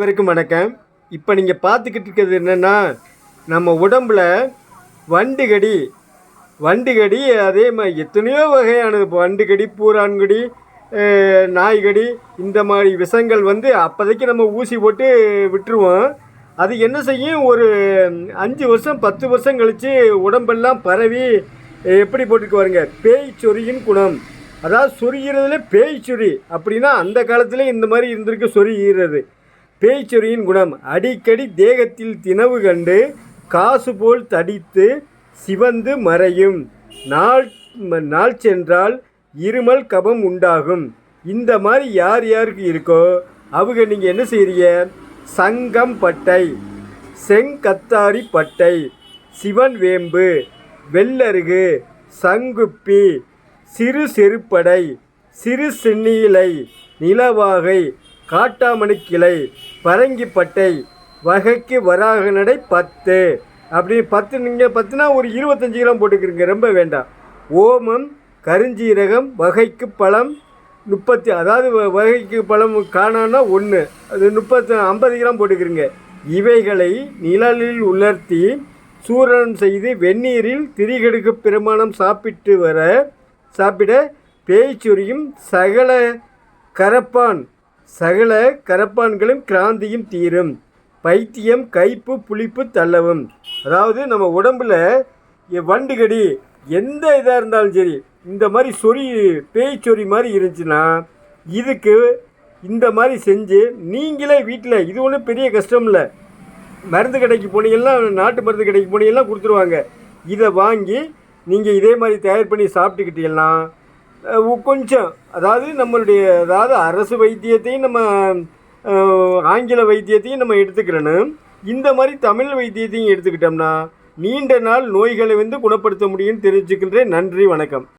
அனைவருக்கும் வணக்கம். இப்போ நீங்கள் பார்த்துக்கிட்டு இருக்கிறது என்னென்னா நம்ம உடம்புல வண்டுகடி வண்டுகடி அதே மாதிரி எத்தனையோ வகையானது. இப்போ வண்டுகடி பூரான்கடி நாய்கடி இந்த மாதிரி விஷங்கள் வந்து அப்போதைக்கு நம்ம ஊசி போட்டு விட்டுருவோம். அது என்ன செய்யும்? ஒரு அஞ்சு வருஷம் பத்து வருஷம் கழித்து உடம்பெல்லாம் பரவி எப்படி போட்டுக்கு வருங்க பேய் சொறியின் குணம். அதாவது சொரிகிறதுல பேய் சொறி அப்படின்னா அந்த காலத்தில் இந்த மாதிரி இருந்திருக்கு சொரிகிறது பேய்ச்சொறியின் குணம். அடிக்கடி தேகத்தில் தினவு கண்டு காசு போல் தடித்து சிவந்து மறையும். நாள் நாள் சென்றால் இருமல் கபம் உண்டாகும். இந்த மாதிரி யார் யாருக்கு இருக்கோ அவங்க நீங்கள் என்ன செய்றீங்க? சங்கம் பட்டை செங்கத்தாரி பட்டை சிவன் வேம்பு வெள்ளருகு சங்குப்பி சிறு செருப்படை சிறு சென்னியிலை நிலவாகை காட்டாமணி கிளை பரங்கிப்பட்டை வகைக்கு வராக நடை பத்து. அப்படி பத்து நீங்கள் பத்துனா ஒரு இருபத்தஞ்சி கிராம் போட்டுக்கிறீங்க ரொம்ப வேண்டாம். ஓமம் கருஞ்சீரகம் வகைக்கு பழம் முப்பத்தி அதாவது வ- வகைக்கு பழம் காணான்னா ஒன்று அது முப்பத்தி ஐம்பது கிராம் போட்டுக்கிறீங்க. இவைகளை நிழலில் உலர்த்தி சூரணம் செய்து வெந்நீரில் திரிகடுக்கு பிரமாணம் சாப்பிட்டு வர சாப்பிட பேய்ச்சொரியும் சகல கரப்பான் சகல கரப்பான்களும் கிராந்தியும் தீரும். பைத்தியம் கைப்பு புளிப்பு தள்ளவும். அதாவது நம்ம உடம்புல வண்டுகடி எந்த இதாக இருந்தாலும் சரி இந்த மாதிரி சொறி பேய் சொறி மாதிரி இருந்துச்சுன்னா இதுக்கு இந்த மாதிரி செஞ்சு நீங்களே வீட்டில் இது ஒன்றும் பெரிய கஷ்டம் இல்லை. மருந்து கடைக்கு போனீங்கன்னா நாட்டு மருந்து கடைக்கு போனீங்கன்னா கொடுத்துருவாங்க. இதை வாங்கி நீங்கள் இதே மாதிரி தயார் பண்ணி சாப்பிட்டுக்கிட்டீங்கன்னா கொஞ்சம். அதாவது நம்மளுடைய அதாவது அரசு வைத்தியத்தையும் நம்ம ஆங்கில வைத்தியத்தையும் நம்ம எடுத்துக்கிறணும். இந்த மாதிரி தமிழ் வைத்தியத்தையும் எடுத்துக்கிட்டோம்னா நீண்ட நாள் நோய்களை வந்து குணப்படுத்த முடியும்னு தெரிவிச்சுக்கின்றேன். நன்றி வணக்கம்.